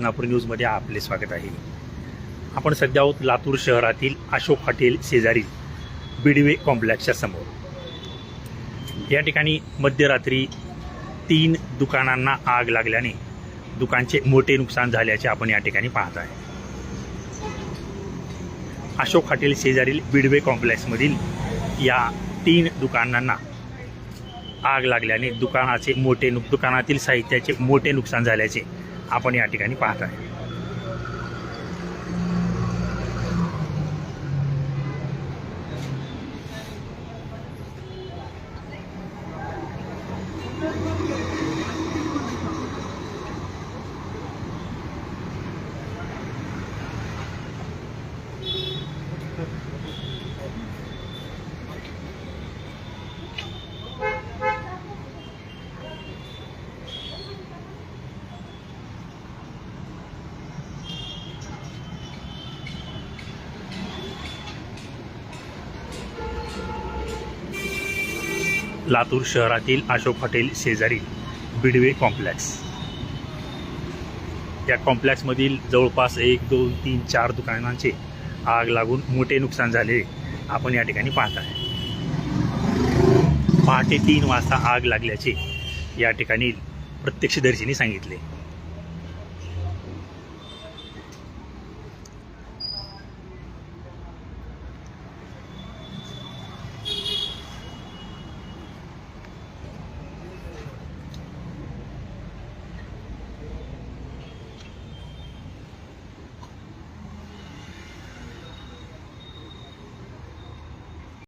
नागपूर न्यूजमध्ये आपले स्वागत आहे. आपण सध्या आहोत लातूर शहरातील अशोक हॉटेल शेजारील बिडवे कॉम्प्लेक्सच्या समोर. या ठिकाणी मध्यरात्री तीन दुकानांना आग लागल्याने दुकानचे मोठे नुकसान झाल्याचे आपण या ठिकाणी पाहत आहे. अशोक हॉटेल शेजारील बिडवे कॉम्प्लेक्समधील या तीन दुकानांना आग लागल्याने दुकानाचे मोठे नुक दुकानातील साहित्याचे मोठे नुकसान झाल्याचे आपण या ठिकाणी पाहत आहे लातूर शहरातील अशोक हॉटेल शेजारी बिडवे कॉम्प्लेक्स. या कॉम्प्लेक्समधील जवळपास एक दोन तीन चार दुकानांचे आग लागून मोठे नुकसान झाले आपण या ठिकाणी पाहत आहे पहाटे तीन वाजता आग लागल्याचे या ठिकाणी प्रत्यक्षदर्शींनी सांगितले.